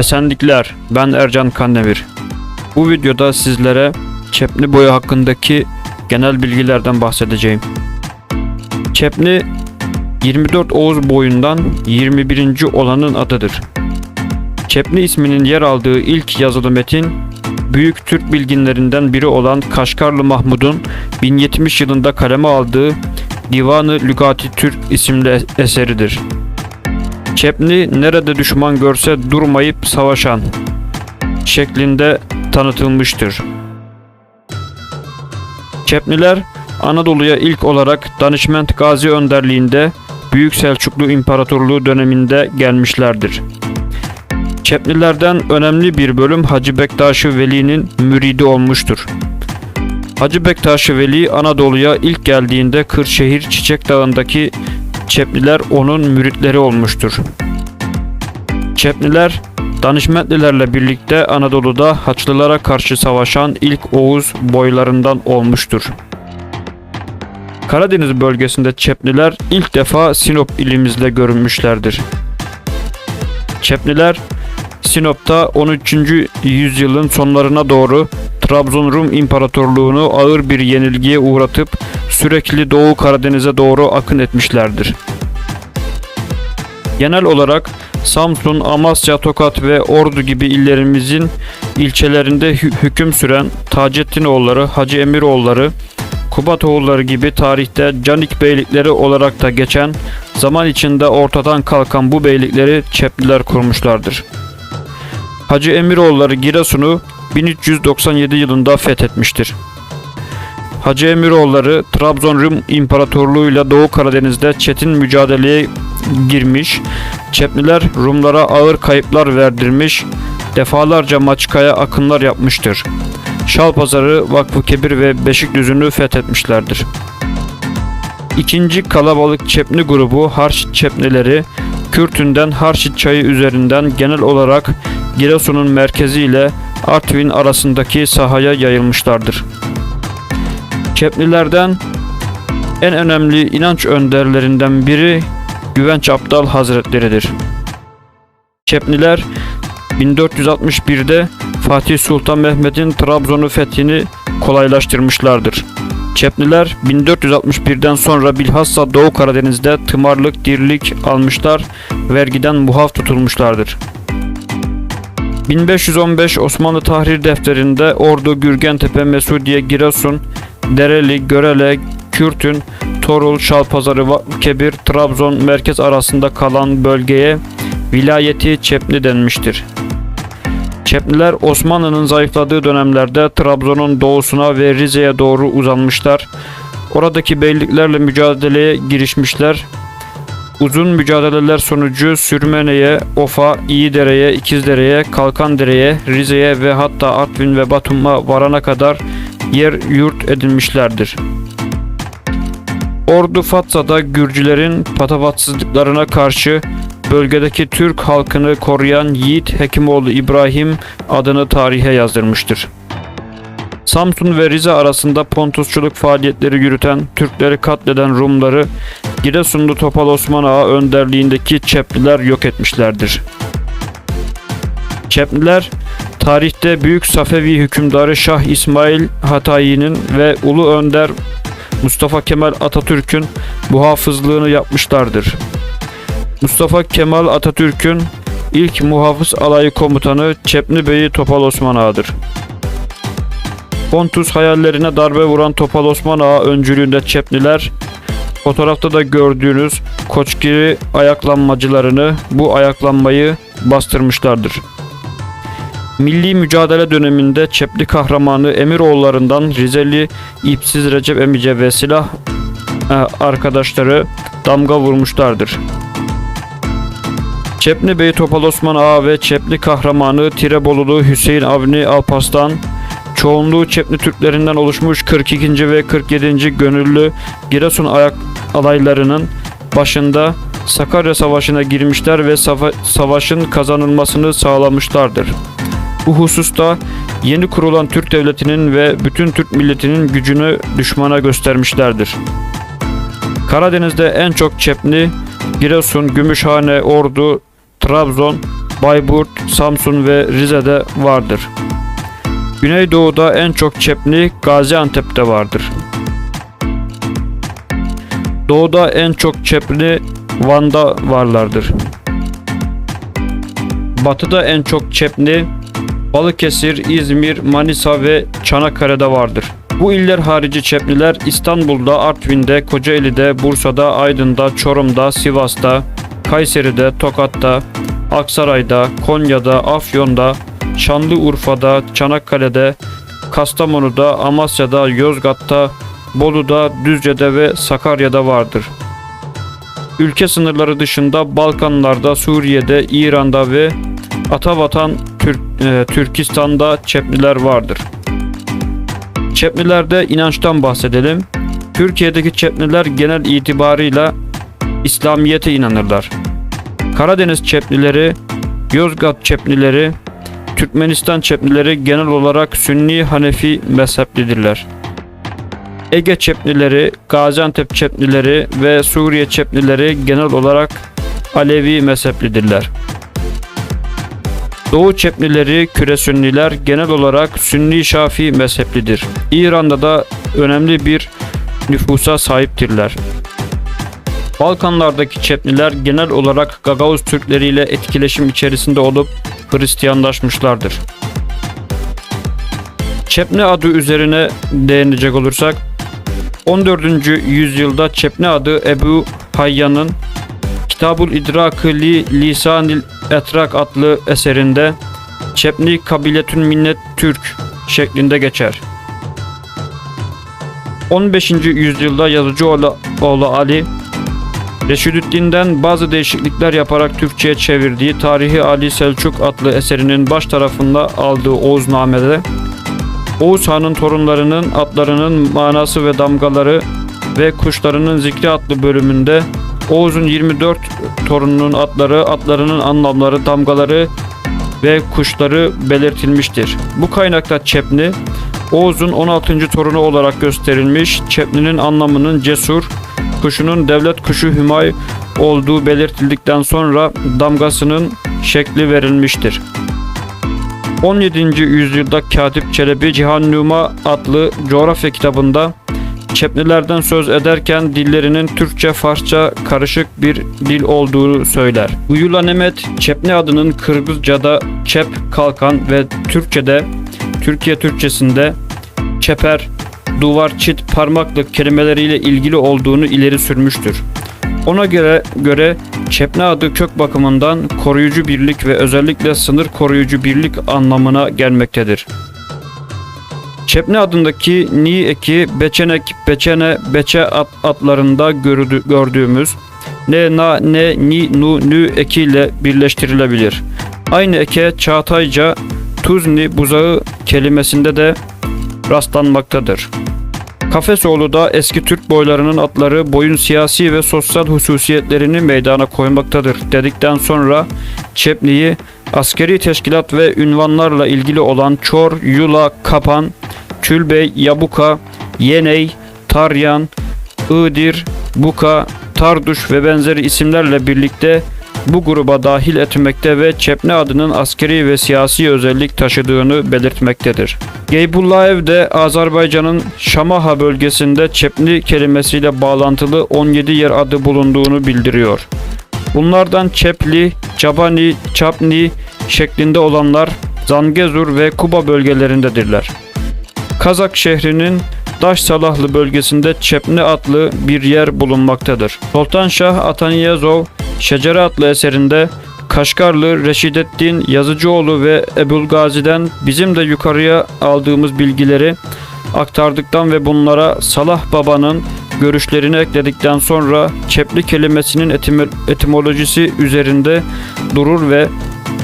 Esenlikler, ben Ercan Kandemir. Bu videoda sizlere Çepni boyu hakkındaki genel bilgilerden bahsedeceğim. Çepni 24 Oğuz boyundan 21. olanın adıdır. Çepni isminin yer aldığı ilk yazılı metin Büyük Türk bilginlerinden biri olan Kaşgarlı Mahmud'un 1070 yılında kaleme aldığı Divanı Lügati Türk isimli eseridir. Çepni nerede düşman görse durmayıp savaşan şeklinde tanıtılmıştır. Çepniler Anadolu'ya ilk olarak Danışment Gazi önderliğinde Büyük Selçuklu İmparatorluğu döneminde gelmişlerdir. Çeplilerden önemli bir bölüm Hacı Bektaş-ı Veli'nin müridi olmuştur. Hacı Bektaş-ı Veli Anadolu'ya ilk geldiğinde Kırşehir Çiçek Dağı'ndaki Çepliler onun müritleri olmuştur. Çepliler Danışmentlilerle birlikte Anadolu'da Haçlılara karşı savaşan ilk Oğuz boylarından olmuştur. Karadeniz bölgesinde Çepliler ilk defa Sinop ilimizde görünmüşlerdir. Çepliler Sinop'ta 13. yüzyılın sonlarına doğru Trabzon Rum İmparatorluğunu ağır bir yenilgiye uğratıp sürekli Doğu Karadeniz'e doğru akın etmişlerdir. Genel olarak Samsun, Amasya, Tokat ve Ordu gibi illerimizin ilçelerinde hü- hüküm süren Taceddinoğulları, Hacı Emiroğulları, Kubatoğulları gibi tarihte Canik beylikleri olarak da geçen zaman içinde ortadan kalkan bu beylikleri Çepliler kurmuşlardır. Hacı Emiroğulları Giresun'u 1397 yılında fethetmiştir. Hacı Emiroğulları Trabzon Rum İmparatorluğu ile Doğu Karadeniz'de çetin mücadeleye girmiş, Çepliler Rumlara ağır kayıplar verdirmiş, defalarca Maçka'ya akınlar yapmıştır. Şalpazarı, Vakfı Kebir ve Beşikdüzü'nü fethetmişlerdir. İkinci kalabalık Çepni grubu Harşit Çepnileri, Kürtünden Harşit çayı üzerinden genel olarak Giresun'un merkezi ile Artvin arasındaki sahaya yayılmışlardır. Çeplilerden en önemli inanç önderlerinden biri Güvenç Abdal Hazretleridir. Çepliler 1461'de Fatih Sultan Mehmet'in Trabzon'u fethini kolaylaştırmışlardır. Çepliler 1461'den sonra bilhassa Doğu Karadeniz'de tımarlık, dirlik almışlar, vergiden muhaf tutulmuşlardır. 1515 Osmanlı Tahrir Defteri'nde Ordu, Gürgentepe, Mesudiye, Giresun, Dereli, Görele, Kürtün, Torul, Şalpazarı, Kebir, Trabzon merkez arasında kalan bölgeye vilayeti Çepni denmiştir. Çepliler Osmanlı'nın zayıfladığı dönemlerde Trabzon'un doğusuna ve Rize'ye doğru uzanmışlar. Oradaki beyliklerle mücadeleye girişmişler. Uzun mücadeleler sonucu Sürmene'ye, Ofa, İyidere'ye, İkizdere'ye, Kalkandere'ye, Rize'ye ve hatta Artvin ve Batum'a varana kadar yer yurt edinmişlerdir. Ordu Fatsa'da Gürcülerin patavatsızlıklarına karşı bölgedeki Türk halkını koruyan Yiğit Hekimoğlu İbrahim adını tarihe yazdırmıştır. Samsun ve Rize arasında Pontusçuluk faaliyetleri yürüten, Türkleri katleden Rumları Giresunlu Topal Osman Ağa önderliğindeki Çepliler yok etmişlerdir. Çepliler tarihte Büyük Safevi hükümdarı Şah İsmail Hatayi'nin ve Ulu Önder Mustafa Kemal Atatürk'ün muhafızlığını yapmışlardır. Mustafa Kemal Atatürk'ün ilk muhafız alayı komutanı Çepni Bey'i Topal Osman Ağa'dır. Pontus hayallerine darbe vuran Topal Osman Ağa öncülüğünde Çepniler, fotoğrafta da gördüğünüz Koçgiri ayaklanmacılarını bu ayaklanmayı bastırmışlardır. Milli mücadele döneminde Çepli kahramanı Emiroğullarından Rizeli İpsiz Recep Emice ve silah e, arkadaşları damga vurmuşlardır. Çepni Bey Topal Osman Ağa ve Çepli kahramanı Tirebolulu Hüseyin Avni Alparslan çoğunluğu Çepni Türklerinden oluşmuş 42. ve 47. gönüllü Giresun ayak alaylarının başında Sakarya Savaşı'na girmişler ve sava- savaşın kazanılmasını sağlamışlardır. Bu hususta yeni kurulan Türk devletinin ve bütün Türk milletinin gücünü düşmana göstermişlerdir. Karadeniz'de en çok Çepni, Giresun, Gümüşhane, Ordu, Trabzon, Bayburt, Samsun ve Rize'de vardır. Güneydoğu'da en çok Çepni Gaziantep'te vardır. Doğuda en çok Çepni Van'da varlardır. Batıda en çok Çepni Balıkesir, İzmir, Manisa ve Çanakkale'de vardır. Bu iller harici Çepliler İstanbul'da, Artvin'de, Kocaeli'de, Bursa'da, Aydın'da, Çorum'da, Sivas'ta, Kayseri'de, Tokat'ta, Aksaray'da, Konya'da, Afyon'da, Şanlıurfa'da, Çanakkale'de, Kastamonu'da, Amasya'da, Yozgat'ta, Bolu'da, Düzce'de ve Sakarya'da vardır. Ülke sınırları dışında Balkanlarda, Suriye'de, İran'da ve Atavatan Türk, e, Türkistan'da Çepliler vardır. Çeplilerde inançtan bahsedelim. Türkiye'deki Çepliler genel itibarıyla İslamiyet'e inanırlar. Karadeniz Çeplileri, Yozgat Çeplileri, Türkmenistan Çeplileri genel olarak Sünni Hanefi mezheplidirler. Ege Çeplileri, Gaziantep Çeplileri ve Suriye Çeplileri genel olarak Alevi mezheplidirler. Doğu Çeplileri, Küre Sünniler genel olarak Sünni Şafii mezheplidir. İran'da da önemli bir nüfusa sahiptirler. Balkanlardaki Çepliler genel olarak Gagavuz Türkleri ile etkileşim içerisinde olup Hristiyanlaşmışlardır. Çepne adı üzerine değinecek olursak 14. yüzyılda Çepne adı Ebu Hayyan'ın Kitabul İdrakı li Lisanil Etrak adlı eserinde Çepni kabiletün minnet Türk şeklinde geçer. 15. yüzyılda yazıcıoğlu oğlu Ali Reşidüddin'den bazı değişiklikler yaparak Türkçe'ye çevirdiği Tarihi Ali Selçuk adlı eserinin baş tarafında aldığı Oğuzname'de Oğuz Han'ın torunlarının adlarının manası ve damgaları ve kuşlarının zikri adlı bölümünde Oğuz'un 24 torununun adları, adlarının anlamları, damgaları ve kuşları belirtilmiştir. Bu kaynakta Çepni, Oğuz'un 16. torunu olarak gösterilmiş. Çepni'nin anlamının cesur, kuşunun devlet kuşu Hümay olduğu belirtildikten sonra damgasının şekli verilmiştir. 17. yüzyılda Katip Çelebi Cihan Numa adlı coğrafya kitabında Çeplilerden söz ederken dillerinin Türkçe Farsça karışık bir dil olduğunu söyler. Uyula Nemet Çepni adının Kırgızca'da çep kalkan ve Türkçe'de Türkiye Türkçesinde çeper, duvar, çit, parmaklık kelimeleriyle ilgili olduğunu ileri sürmüştür. Ona göre göre Çepne adı kök bakımından koruyucu birlik ve özellikle sınır koruyucu birlik anlamına gelmektedir. Çepne adındaki ni eki beçenek, beçene, beçe ad, adlarında gördü, gördüğümüz ne, na, ne, ni, nu, nü ekiyle birleştirilebilir. Aynı eke Çağatayca tuzni buzağı kelimesinde de rastlanmaktadır. Kafesoğlu da eski Türk boylarının adları boyun siyasi ve sosyal hususiyetlerini meydana koymaktadır dedikten sonra Çepli'yi askeri teşkilat ve ünvanlarla ilgili olan Çor, Yula, Kapan, Külbey, Yabuka, Yeney, Taryan, Iğdir, Buka, Tarduş ve benzeri isimlerle birlikte bu gruba dahil etmekte ve Çepne adının askeri ve siyasi özellik taşıdığını belirtmektedir. Geybullaev de Azerbaycan'ın Şamaha bölgesinde Çepni kelimesiyle bağlantılı 17 yer adı bulunduğunu bildiriyor. Bunlardan Çepli, Çabani, Çapni şeklinde olanlar Zangezur ve Kuba bölgelerindedirler. Kazak şehrinin Daş Salahlı bölgesinde Çepni adlı bir yer bulunmaktadır. Sultanşah Ataniyazov Şecere adlı eserinde Kaşgarlı Reşidettin Yazıcıoğlu ve Ebulgazi'den bizim de yukarıya aldığımız bilgileri aktardıktan ve bunlara Salah Baba'nın görüşlerini ekledikten sonra Çepli kelimesinin etimolojisi üzerinde durur ve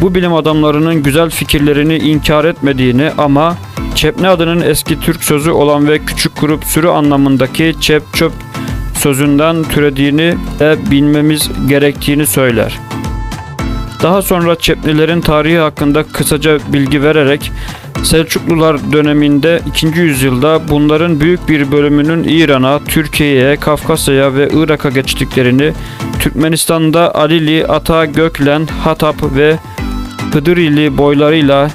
bu bilim adamlarının güzel fikirlerini inkar etmediğini ama Çepne adının eski Türk sözü olan ve küçük grup sürü anlamındaki çep çöp sözünden türediğini de bilmemiz gerektiğini söyler. Daha sonra Çeplilerin tarihi hakkında kısaca bilgi vererek Selçuklular döneminde 2. yüzyılda bunların büyük bir bölümünün İran'a, Türkiye'ye, Kafkasya'ya ve Irak'a geçtiklerini, Türkmenistan'da Alili, Ata, Göklen, Hatap ve Hıdırili boylarıyla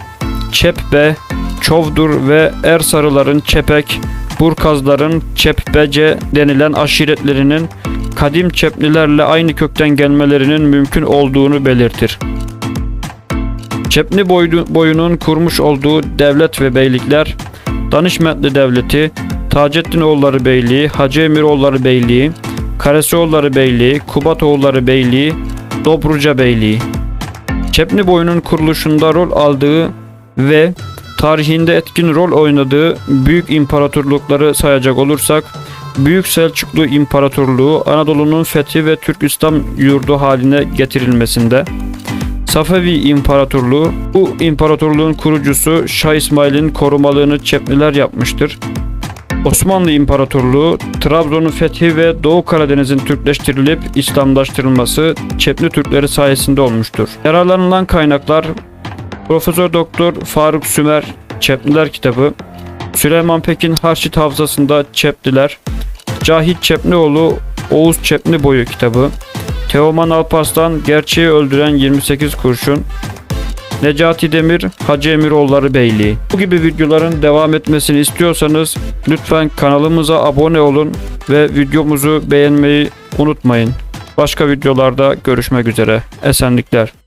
Çepbe, Çovdur ve Ersarıların Çepek, Burkazların Çepbece denilen aşiretlerinin kadim Çeplilerle aynı kökten gelmelerinin mümkün olduğunu belirtir. Çepni boydu- boyunun kurmuş olduğu devlet ve beylikler Danışmetli Devleti, Taceddinoğulları Beyliği, Hacı Emiroğulları Beyliği, Karesioğulları Beyliği, Kubatoğulları Beyliği, Dobruca Beyliği. Çepni boyunun kuruluşunda rol aldığı ve tarihinde etkin rol oynadığı büyük imparatorlukları sayacak olursak Büyük Selçuklu İmparatorluğu Anadolu'nun fethi ve Türk İslam yurdu haline getirilmesinde Safevi İmparatorluğu bu imparatorluğun kurucusu Şah İsmail'in korumalığını Çepliler yapmıştır. Osmanlı İmparatorluğu Trabzon'un fethi ve Doğu Karadeniz'in Türkleştirilip İslamlaştırılması Çepli Türkleri sayesinde olmuştur. Yararlanılan kaynaklar Profesör Doktor Faruk Sümer Çepliler kitabı, Süleyman Pekin Harçit Havzası'nda Çepliler, Cahit Çeplioğlu Oğuz Çepli Boyu kitabı, Teoman Alparslan Gerçeği Öldüren 28 Kurşun, Necati Demir Hacı Emiroğulları Beyliği. Bu gibi videoların devam etmesini istiyorsanız lütfen kanalımıza abone olun ve videomuzu beğenmeyi unutmayın. Başka videolarda görüşmek üzere. Esenlikler.